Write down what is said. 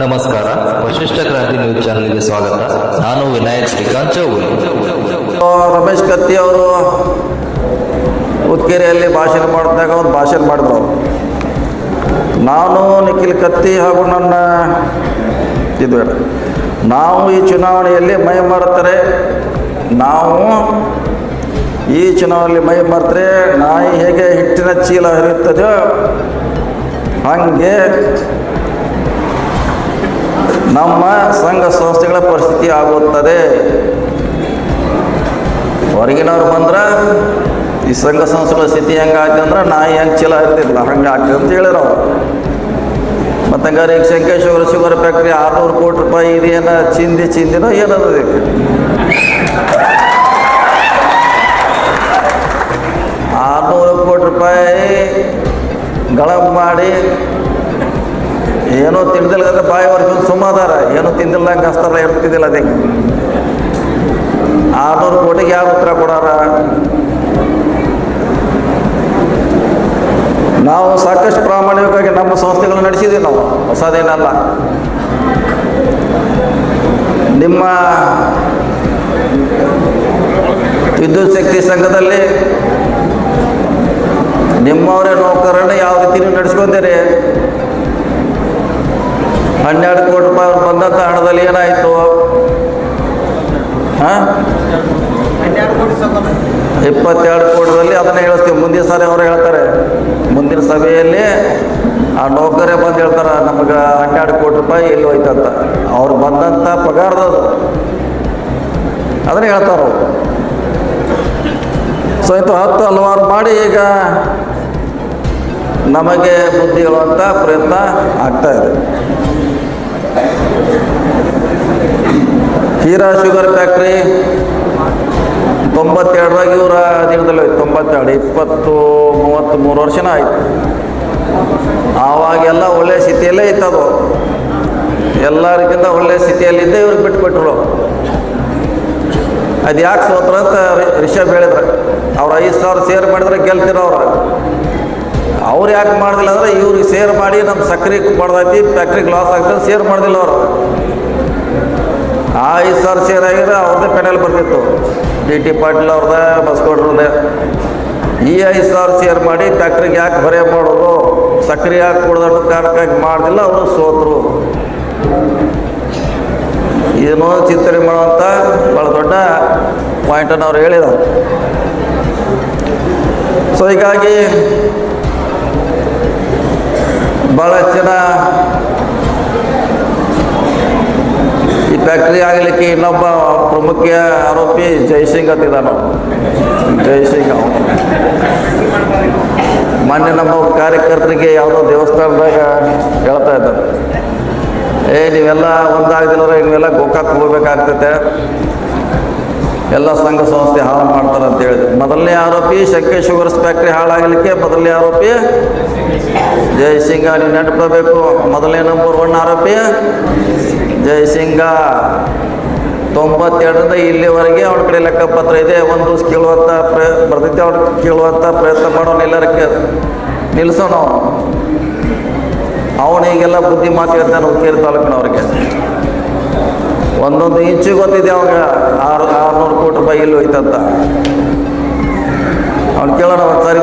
ನಮಸ್ಕಾರ. ವಶಿಷ್ಠ ಕ್ರಾಂತಿ ನ್ಯೂಸ್ ಚಾನೆಲ್ಗೆ ಸ್ವಾಗತ. ನಾನು ವಿನಾಯಕ್ ಶ್ರೀಕಾಂತ್ ಚೌಗುಲೆ ರಮೇಶ್ ಕತ್ತಿ ಅವರು ಉತ್ಕೇರಿಯಲ್ಲಿ ಭಾಷಣ ಮಾಡಿದಾಗ ಒಂದು ಭಾಷಣ ಮಾಡಿದ್ರು ನಾನು ನಿಖಿಲ್ ಕತ್ತಿ ಹಾಗೂ ನನ್ನ ಇದು ನಾವು ಈ ಚುನಾವಣೆಯಲ್ಲಿ ಮೈ ಮರೆತರೆ ನಾವು ಈ ಚುನಾವಣೆಯಲ್ಲಿ ಮೈ ಮರೆತರೆ ನಾಯಿ ಹೇಗೆ ಹಿಟ್ಟಿನ ಚೀಲ ಹರಿಯುತ್ತದೆಯೋ, ಹಾಗೆ ನಮ್ಮ ಸಂಘ ಸಂಸ್ಥೆಗಳ ಪರಿಸ್ಥಿತಿ ಆಗುತ್ತದೆ. ಹೊರಗಿನವ್ರು ಬಂದ್ರೆ ಈ ಸಂಘ ಸಂಸ್ಥೆಗಳ ಸ್ಥಿತಿ ಹೆಂಗೆ ಆಗ್ತದೆ ಅಂದ್ರೆ ನಾಯಿ ಹೆಂಗೆ ಚೀಲ ಇರ್ತಿಲ್ಲ ಹಂಗೆ ಆಗ್ತದೆ ಅಂತ ಹೇಳಿರೋ ಮತ್ತು ಹಂಗಾರೆ ಈಗ ಶಂಕೇಶ್ವರ ಶುಗರ್ ಫ್ಯಾಕ್ಟ್ರಿ ಆರುನೂರು ಕೋಟಿ ರೂಪಾಯಿ ಇದೇನ ಚಿಂದಿ ಚಿಂದಿನೋ ಏನದು ಏನೋ ತಿಂದಿಲ್ಲ ಬಾಯಿ ವರ್ಷ ಸುಮ್ಮದಾರ ಏನೋ ತಿಂದಿಲ್ಲ ಹಂಗೆ ಹಸ್ತಾರ ಏನು ತಿಂದಿಲ್ಲ ಅದೇ. ಆರ್ನೂರು ಕೋಟಿಗೆ ಯಾವ ಉತ್ತರ ಕೊಡಾರ? ನಾವು ಸಾಕಷ್ಟು ಪ್ರಾಮಾಣಿಕವಾಗಿ ನಮ್ಮ ಸಂಸ್ಥೆಗಳು ನಡೆಸಿದ್ದೀವಿ ನಾವು. ಹೊಸದೇನಲ್ಲ. ನಿಮ್ಮ ವಿದ್ಯುತ್ ಶಕ್ತಿ ಸಂಘದಲ್ಲಿ ನಿಮ್ಮವರೇ ನೌಕರನ್ನ ಯಾವ ರೀತಿ ನೀವು ನಡೆಸ್ಕೊಂತೀರಿ? ಹನ್ನೆರಡು ಕೋಟಿ ರೂಪಾಯಿ ಬಂದಂಥ ಹಣದಲ್ಲಿ ಏನಾಯಿತು? ಹಾಂ? ಇಪ್ಪತ್ತೆರಡು ಕೋಟಿದಲ್ಲಿ ಅದನ್ನ ಹೇಳಿಸ್ತೀವಿ. ಮುಂದಿನ ಸಾರಿ ಅವರು ಹೇಳ್ತಾರೆ. ಮುಂದಿನ ಸಭೆಯಲ್ಲಿ ಆ ನೌಕರೇ ಬಂದು ಹೇಳ್ತಾರೆ ನಮಗೆ ಹನ್ನೆರಡು ಕೋಟಿ ರೂಪಾಯಿ ಎಲ್ಲಿ ಹೋಯ್ತಂತ. ಅವ್ರು ಬಂದಂಥ ಪಗಾರದದು ಅದನ್ನ ಹೇಳ್ತಾರೆ ಅವ್ರು. ಸೊ ಇಂಥ ಹತ್ತು ಹಲವಾರು ಮಾಡಿ ಈಗ ನಮಗೆ ಬುದ್ಧಿ ಹೇಳುವಂಥ ಪ್ರಯತ್ನ ಆಗ್ತಾ ಇದೆ. Heera sugar factory. ತೊಂಬತ್ತೆರಡರಾಗ ಇವರ ದಿನದಲ್ಲಿ ಹೋಯ್ತು ತೊಂಬತ್ತೆರಡು, ಇಪ್ಪತ್ತು ಮೂವತ್ತು ಮೂರು ವರ್ಷನ ಆಯ್ತು. ಆವಾಗೆಲ್ಲ ಒಳ್ಳೆಯ ಸ್ಥಿತಿಯಲ್ಲೇ ಇತ್ತದು. ಎಲ್ಲರಿಗಿಂತ ಒಳ್ಳೆಯ ಸ್ಥಿತಿಯಲ್ಲಿದ್ದೆ ಇವ್ರಿಗೆ ಬಿಟ್ಬಿಟ್ರು. ಅದು ಯಾಕೆ ಸೋತ್ರ ಅಂತ ರಿಷಬ್ ಹೇಳಿದ್ರು. ಅವ್ರು ಐದು ಸಾವಿರ ಸೇರ್ ಮಾಡಿದ್ರೆ ಗೆಲ್ತಿರೋ ಅವ್ರು ಯಾಕೆ ಮಾಡಿದಿಲ್ಲ ಅಂದ್ರೆ ಇವ್ರಿಗೆ ಸೇರ್ ಮಾಡಿ ನಮ್ಮ ಸಕ್ಕರೆ ಬಡ್ದೈತಿ ಫ್ಯಾಕ್ಟ್ರಿಗೆ ಲಾಸ್ ಆಗ್ತದೆ ಸೇರ್ ಮಾಡಿದಿಲ್ಲ ಅವರು. ಆ ಐದು ಸಾವಿರ ಸೇರ್ ಆಗಿದ್ರೆ ಅವ್ರದ್ದೇ ಪೆನಲ್ ಬರ್ತಿತ್ತು. ಡಿ ಟಿ ಪಾಟೀಲ್ ಅವ್ರದ್ದೇ ಬಸ್ಕೊಟ್ರದ್ದೇ ಈ ಐದು ಸಾವಿರ ಸೇರ್ ಮಾಡಿ ಫ್ಯಾಕ್ಟ್ರಿಗೆ ಯಾಕೆ ಬರೆ ಮಾಡೋದು? ಸಕ್ಕರೆ ಯಾಕೆ ಕೊಡೋದು ಕಾರಣಕ್ಕಾಗಿ ಮಾಡಿದಿಲ್ಲ ಅವರು ಸೋತರು. ಏನೋ ಚಿಂತನೆ ಮಾಡುವಂಥ ಭಾಳ ದೊಡ್ಡ ಪಾಯಿಂಟನ್ನು ಅವ್ರು ಹೇಳಿದರು. ಸೊ ಹೀಗಾಗಿ ಭಾಳಷ್ಟು ಜನ ಈ ಫ್ಯಾಕ್ಟ್ರಿ ಆಗಲಿಕ್ಕೆ ಇನ್ನೊಬ್ಬ ಪ್ರಮುಖ ಆರೋಪಿ ಜೈಸಿಂಗ್ ಅಂತಿದ್ದಾನು ಜೈಸಿಂಗ್. ಮೊನ್ನೆ ನಮ್ಮ ಕಾರ್ಯಕರ್ತರಿಗೆ ಯಾವುದೋ ದೇವಸ್ಥಾನದಾಗ ಹೇಳ್ತಾ ಇದ್ದಾರೆ ಏ, ನೀವೆಲ್ಲ ಒಂದಾಗದಿಲ್ಲವ್ರೆ ನೀವೆಲ್ಲ ಗೋಕಾಕ್ ಹೋಗ್ಬೇಕಾಗ್ತೈತೆ. ಎಲ್ಲ ಸಂಘ ಸಂಸ್ಥೆ ಹಾಳು ಮಾಡ್ತಾರೆ ಅಂತ ಹೇಳಿದ್ರು. ಮೊದಲನೇ ಆರೋಪಿ ಶಂಕೆ ಶುಗರ್ಸ್ ಫ್ಯಾಕ್ಟ್ರಿ ಹಾಳಾಗಲಿಕ್ಕೆ ಮೊದಲನೇ ಆರೋಪಿ ಜಯಸಿಂಗ ನೀವು ನೆನಪಬೇಕು ಮೊದಲನೇ ನಂಬರ್ ಒನ್ ಆರೋಪಿ. ಜಯಸಿಂಗ ತೊಂಬತ್ತೆರಡರಿಂದ ಇಲ್ಲಿವರೆಗೆ ಅವ್ರ ಕಡೆ ಲೆಕ್ಕಪತ್ರ ಇದೆ. ಒಂದು ದಿವಸ ಕೇಳುವಂಥ ಪ್ರಯ ಬರ್ತೈತೆ ಅವ್ನು ಕೇಳುವಂಥ ಪ್ರಯತ್ನ ಮಾಡೋನು ಎಲ್ಲರಕ್ಕೆ ನಿಲ್ಸೋಣ ಅವನು. ಅವನಿಗೆಲ್ಲ ಬುದ್ಧಿ ಮಾತು ಹೇಳ್ತಾನೆ ಹುಕ್ಕೇರಿ ತಾಲೂಕಿನವ್ರಿಗೆ. ಒಂದೊಂದು ಇಂಚು ಗೊತ್ತಿದೆ ಅವಾಗ ಆರು, ಆರುನೂರು ಕೋಟಿ ರೂಪಾಯಿ ಇಲ್ಲಿ ಹೋಯ್ತಂತ ಅವ್ನು ಕೇಳೋಣ ಒಂದು ಸಾರಿ